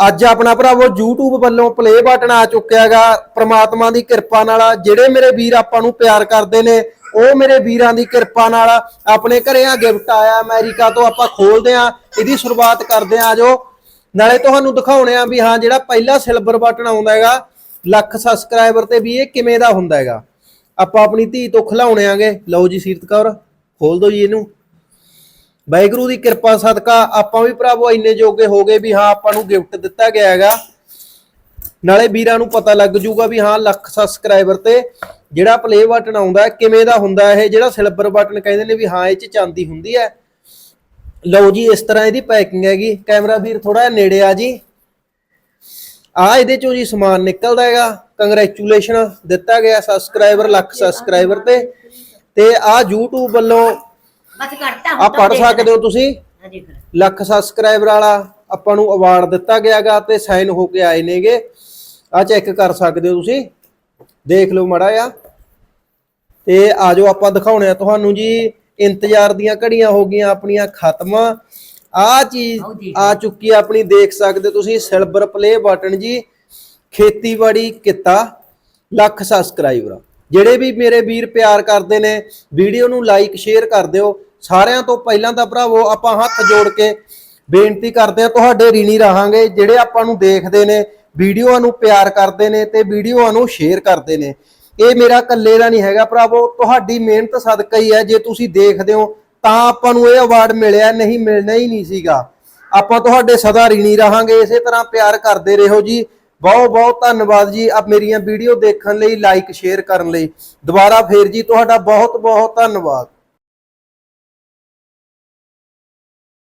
ਅੱਜ ਆਪਣਾ ਭਰਾਵੋ YouTube ਵੱਲੋਂ ਪਲੇ ਬਟਨ ਆ ਚੁੱਕਿਆਗਾ। ਪ੍ਰਮਾਤਮਾ ਦੀ ਕਿਰਪਾ ਨਾਲ ਜਿਹੜੇ ਮੇਰੇ ਵੀਰ ਆਪਾਂ ਨੂੰ ਪਿਆਰ ਕਰਦੇ ਨੇ, ਉਹ ਮੇਰੇ ਵੀਰਾਂ ਦੀ ਕਿਰਪਾ ਨਾਲ ਆਪਣੇ ਘਰੇ ਆ ਗਿਫਟ ਆਇਆ ਅਮਰੀਕਾ ਤੋਂ ਆਪਾਂ ਖੋਲਦੇ ਆ ਇਹਦੀ ਸ਼ੁਰੂਆਤ ਕਰਦੇ ਆ ਜੋ ਨਾਲੇ ਤੁਹਾਨੂੰ ਦਿਖਾਉਣੇ ਆ ਵੀ ਹਾਂ, ਜਿਹੜਾ ਪਹਿਲਾ ਸਿਲਵਰ ਬਟਨ ਆਉਂਦਾ ਹੈਗਾ, ਲੱਖ ਸਬਸਕ੍ਰਾਈਬਰ ਤੇ ਵੀ ਇਹ ਕਿਵੇਂ ਦਾ ਹੁੰਦਾ ਹੈਗਾ। ਆਪਾਂ ਆਪਣੀ ਧੀ ਤੋਂ ਖਿਲਾਉਣੇ ਆਂਗੇ। ਲਓ ਜੀ ਸੀਰਤ ਕੌਰ, ਖੋਲ ਦਿਓ ਜੀ ਇਹਨੂੰ। ਵਾਹਿਗੁਰੂ ਦੀ ਕਿਰਪਾ, ਸਦਕਾ ਆਪਾਂ ਵੀ ਭਰਾਵੋ ਇੰਨੇ ਜੋਗੇ ਹੋ ਗਏ ਵੀ ਹਾਂ, ਆਪਾਂ ਨੂੰ ਗਿਫਟ ਦਿੱਤਾ ਗਿਆ ਹੈਗਾ। ਨਾਲੇ ਵੀਰਾਂ ਨੂੰ ਪਤਾ ਲੱਗ ਜੂਗਾ ਵੀ ਹਾਂ, ਲੱਖ ਸਬਸਕ੍ਰਾਈਬਰ ਤੇ ਜਿਹੜਾ ਪਲੇ ਬਟਨ ਆਉਂਦਾ ਕਿਵੇਂ ਦਾ ਹੁੰਦਾ ਇਹ ਜਿਹੜਾ ਸਿਲਵਰ ਬਟਨ ਕਹਿੰਦੇ ਨੇ ਵੀ ਹਾਂ, ਇਹ ਚ ਚਾਂਦੀ ਹੁੰਦੀ ਹੈ। ਲਓ ਜੀ, ਇਸ ਤਰ੍ਹਾਂ ਇਹਦੀ ਪੈਕਿੰਗ ਹੈਗੀ। ਕੈਮਰਾ ਵੀਰ ਥੋੜਾ ਜਿਹਾ ਨੇੜੇ ਆ ਜੀ। ਆ ਇਹਦੇ ਚੋਂ ਜੀ ਸਮਾਨ ਨਿਕਲਦਾ ਹੈਗਾ। ਕੰਗ੍ਰੈਚੁਲੇਸ਼ਨ ਦਿੱਤਾ ਗਿਆ ਸਬਸਕ੍ਰਾਈਬਰ ਲੱਖ ਸਬਸਕ੍ਰਾਈਬਰ ਤੇ। ਤੇ ਆ YouTube ਵੱਲੋਂ ਬਸ ਆ ਪੜ ਸਕਦੇ ਹੋ ਤੁਸੀਂ? ਹਾਂਜੀ ਲੱਖ ਸਬਸਕ੍ਰਾਈਬਰ ਵਾਲਾ ਆਪਾਂ ਨੂੰ ਅਵਾਰਡ ਦਿੱਤਾ ਗਿਆਗਾ ਤੇ ਸਾਈਨ ਹੋ ਕੇ ਆਏ ਨੇਗੇ। ਆ ਚੈੱਕ ਕਰ ਸਕਦੇ ਹੋ ਤੁਸੀਂ। ਦੇਖ ਲਓ ਮੜਾ ਆ ਤੇ ਆਜੋ ਆਪਾਂ ਦਿਖਾਉਣੇ ਆ ਤੁਹਾਨੂੰ ਜੀ ਇੰਤਜ਼ਾਰ ਦੀਆਂ ਘੜੀਆਂ ਹੋ ਗਈਆਂ ਆਪਣੀਆਂ ਖਤਮ। ਆ ਚੀਜ਼। ਆ ਚੁੱਕੀ ਆਪਣੀ ਦੇਖ ਸਕਦੇ ਹੋ ਤੁਸੀਂ ਸਿਲਵਰ ਪਲੇ ਬਟਨ ਜੀ। ਖੇਤੀਬਾੜੀ ਕਿੱਤਾ ਲੱਖ ਸਬਸਕ੍ਰਾਈਬਰ ਜਿਹੜੇ ਵੀ ਮੇਰੇ ਵੀਰ ਪਿਆਰ ਕਰਦੇ ਨੇ ਵੀਡੀਓ ਨੂੰ ਲਾਈਕ ਸ਼ੇਅਰ ਕਰ ਦਿਓ। ਸਾਰਿਆਂ ਤੋਂ ਪਹਿਲਾਂ ਤਾਂ ਭਰਾਵੋ ਆਪਾਂ ਹੱਥ ਜੋੜ ਕੇ ਬੇਨਤੀ ਕਰਦੇ ਆ ਤੁਹਾਡੇ ਰੀਣੀ ਰਹਾਂਗੇ, ਜਿਹੜੇ ਆਪਾਂ ਨੂੰ ਦੇਖਦੇ ਨੇ, ਵੀਡੀਓਆਂ ਨੂੰ ਪਿਆਰ ਕਰਦੇ ਨੇ ਤੇ ਵੀਡੀਓਆਂ ਨੂੰ ਸ਼ੇਅਰ ਕਰਦੇ ਨੇ। ਇਹ ਮੇਰਾ ਇਕੱਲੇ ਦਾ ਨਹੀਂ ਹੈਗਾ ਭਰਾਵੋ, ਤੁਹਾਡੀ ਮਿਹਨਤ ਸਦਕਾ ਹੀ ਹੈ, ਜੇ ਤੁਸੀਂ ਦੇਖਦੇ ਹੋ ਤਾਂ ਆਪਾਂ ਨੂੰ ਇਹ ਅਵਾਰਡ ਮਿਲਿਆ, ਨਹੀਂ ਮਿਲਣਾ ਹੀ ਨਹੀਂ ਸੀਗਾ। ਆਪਾਂ ਤੁਹਾਡੇ ਸਦਾ ਰੀਣੀ ਰਹਾਂਗੇ, ਇਸੇ ਤਰ੍ਹਾਂ ਪਿਆਰ ਕਰਦੇ ਰਹੋ ਜੀ। ਬਹੁਤ ਬਹੁਤ ਧੰਨਵਾਦ ਜੀ ਆਪ ਮੇਰੀਆਂ ਵੀਡੀਓ ਦੇਖਣ ਲਈ ਲਾਈਕ ਸ਼ੇਅਰ ਕਰਨ ਲਈ। ਦੁਬਾਰਾ ਫੇਰ ਜੀ, ਤੁਹਾਡਾ ਬਹੁਤ ਬਹੁਤ ਧੰਨਵਾਦ।